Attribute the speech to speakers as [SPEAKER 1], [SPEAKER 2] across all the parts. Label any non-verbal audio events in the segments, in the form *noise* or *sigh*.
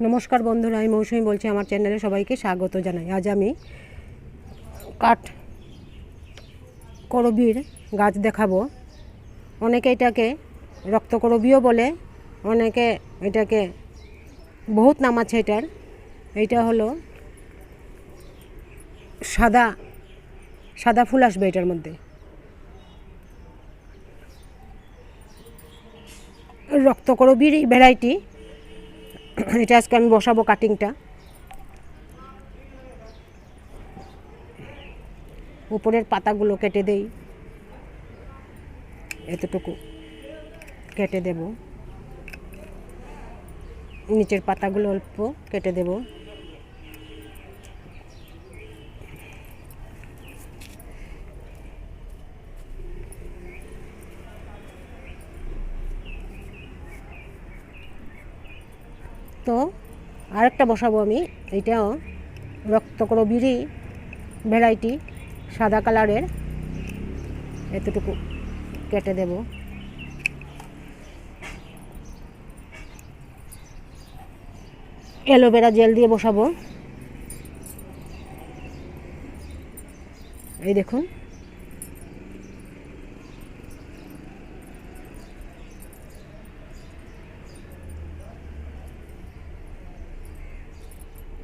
[SPEAKER 1] নমস্কার বন্ধুরা, আমি মৌসুমি বলছি আমার চ্যানেলে সবাইকে স্বাগত জানাই। আজ আমি কাঠ করবির গাছ দেখাবো। অনেকে এটাকে রক্তকরবীও বলে, অনেকে এটাকে বহুত নাম আছে এটার। এইটা হলো সাদা সাদা ফুল আসবে এটার মধ্যে। রক্তকরবীর ভ্যারাইটি *clears throat* এটা আজকে আমি বসাবো কাটিংটা উপরের পাতাগুলো কেটে দেই। এতটুকু কেটে দেব। নিচের পাতাগুলো অল্প কেটে দেব। তো আরেকটা বসাবো আমি এইটাও রক্তকরবীরই ভ্যারাইটি সাদা কালারের। এতটুকু কেটে দেব। অ্যালোভেরা জেল দিয়ে বসাবো। এই দেখুন।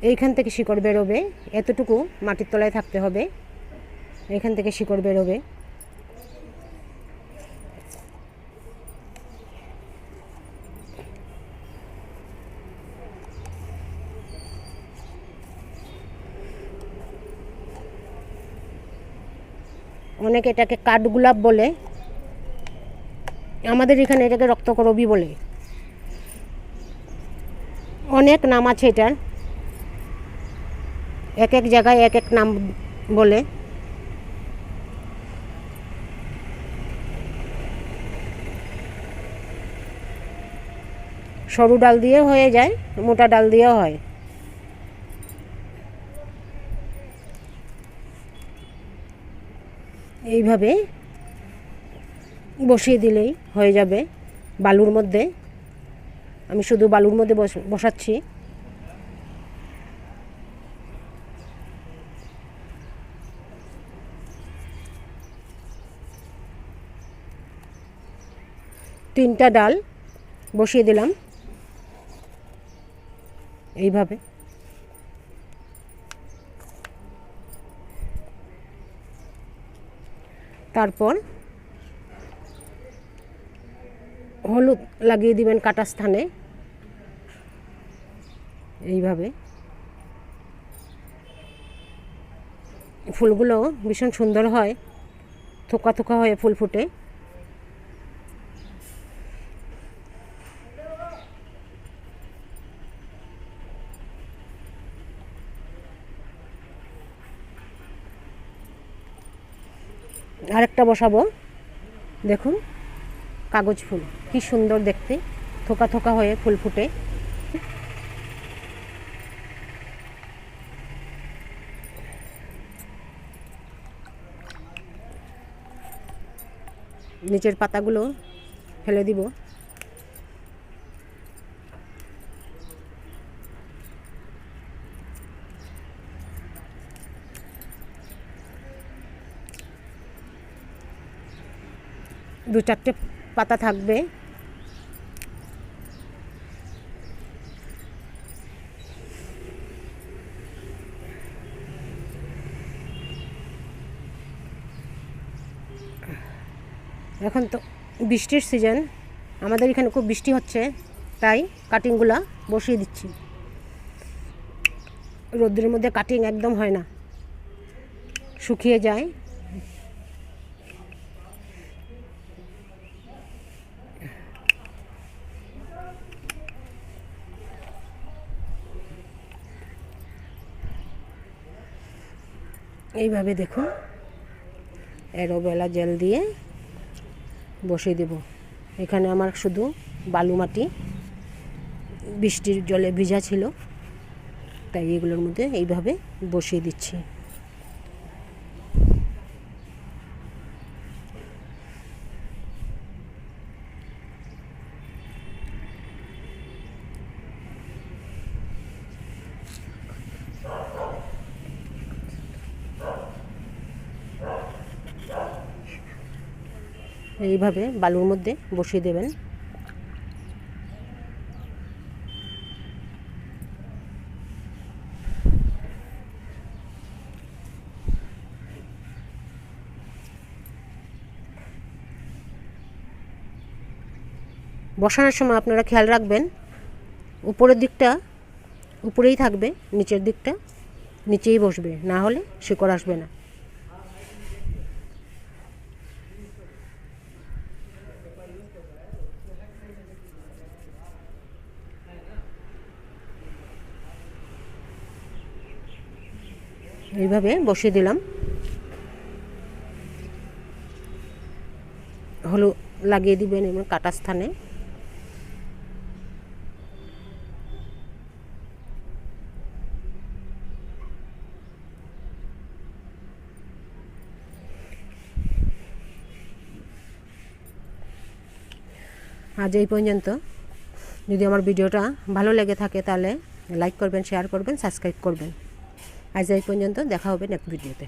[SPEAKER 1] এইখান থেকে শিকড় বেরোবে, এতটুকু মাটির তলায় থাকতে হবে। এখান থেকে শিকড় বেরোবে। অনেকে এটাকে কাঠগোলাপ বলে। আমাদের এখানে এটাকে রক্তকরবী বলে। অনেক নাম আছে এটার। এক এক জায়গায় এক এক নাম বলে। সরু ডাল দিয়ে হয়ে যায়, মোটা ডাল দিয়েও হয়। এইভাবে বসিয়ে দিলেই হয়ে যাবে বালুর মধ্যে। আমি শুধু বালুর মধ্যে বস- বসাচ্ছি। তিনটা ডাল বসিয়ে দিলাম। এইভাবে। তারপর হলুদ লাগিয়ে দিবেন কাটা স্থানে। এইভাবে। ফুলগুলো ভীষণ সুন্দর হয়, থোকা থোকা হয়ে ফুল ফুটে। আরেকটা বসাবো। দেখুন, কাগজ ফুল, কি সুন্দর দেখতে। থোকা থোকা হয়ে ফুল ফুটে। নিচের পাতাগুলো ফেলে দিব। দু চারটে পাতা থাকবে। এখন তো বৃষ্টির সিজন আমাদের এখানে খুব বৃষ্টি হচ্ছে, তাই কাটিংগুলা বসিয়ে দিচ্ছি। রোদ্রের মধ্যে কাটিং একদম হয় না। শুকিয়ে যায়। এইভাবে দেখুন। অ্যারোবেলা জেল দিয়ে বসিয়ে দেব। এখানে আমার শুধু বালু মাটি বৃষ্টির জলে ভিজা ছিল, তাই এগুলোর মধ্যে এইভাবে বসিয়ে দিচ্ছি। এইভাবে বালুর মধ্যে বসিয়ে দেবেন। বসানোর সময় আপনারা খেয়াল রাখবেন, উপরের দিকটা উপরেই থাকবে, নিচের দিকটা নিচেই বসবে, না হলে শিকড় আসবে না। এইভাবে বসিয়ে দিলাম। হলু লাগিয়ে দিবেন এবং কাটা স্থানে। আজ এই পর্যন্ত। যদি আমার ভিডিওটা ভালো লেগে থাকে তাহলে লাইক করবেন, শেয়ার করবেন, সাবস্ক্রাইব করবেন। আজ এই পর্যন্ত দেখা হবে নেক্সট ভিডিওতে